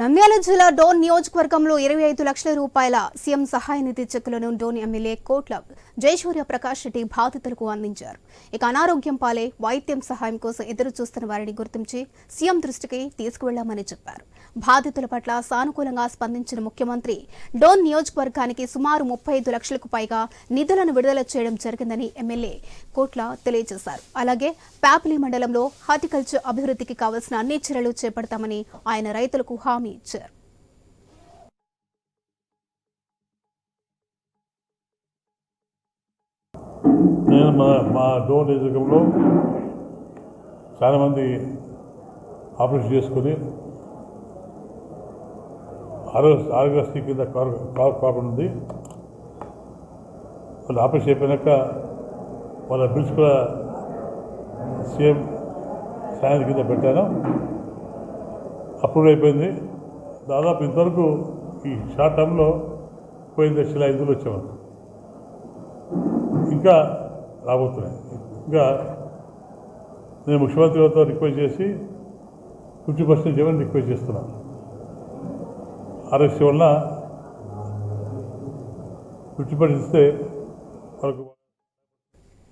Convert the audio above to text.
నంద్యాల జిల్లా డోన్ నియోజకవర్గంలో ఇరవై ఐదు లక్షల రూపాయల సీఎం సహాయ నిధి చెక్కులను డోన్ ఎమ్మెల్యే కోట్ల జయసూర్య ప్రకాష్ రెడ్డి బాధితులకు అందించారు. ఇక అనారోగ్యం పాలే వైద్యం సహాయం కోసం ఎదురు చూస్తున్న వారిని గుర్తించి సీఎం దృష్టికి తీసుకువెళ్ళామని చెప్పారు. బాధితుల పట్ల సానుకూలంగా స్పందించిన ముఖ్యమంత్రి డోన్ నియోజకవర్గానికి సుమారు ముప్పై ఐదు లక్షలకు పైగా నిధులను విడుదల చేయడం జరిగిందని ఎమ్మెల్యే కోట్ల తెలియజేశారు. అలాగే ప్యాపిలి మండలంలో హార్టికల్చర్ అభివృద్ధికి కావలసిన అన్ని చర్యలు చేపడతామని ఆయన రైతులకు హామీ ఇచ్చారు నేను మా మా డోర్ నియోజకవర్గంలో చాలామంది ఆపరేషన్ చేసుకుని ఆరోగ్య ఆరోగ్యశ్రీ కింద కార్- కాకుండా ఉంది. వాళ్ళు ఆపరేషన్ అయిపోయినాక వాళ్ళ బిల్స్ కూడా సీఎం సాయం కింద పెట్టాను. అప్రూవ్ అయిపోయింది. దాదాపు ఇంతవరకు ఈ షార్ట్ టర్మ్లో పోయిన లక్షల ఐదులు వచ్చాము ఇంకా రాబోతున్నాయి. ఇంకా నేను ముఖ్యమంత్రి గారితో రిక్వెస్ట్ చేసి ఫిఫ్టీ పర్సెంట్ ఇవ్వని రిక్వెస్ట్ చేస్తున్నాను ఆర్ఎస్సీ వల్ల ఫిఫ్టీ పర్సెంట్ ఇస్తే వాళ్ళకు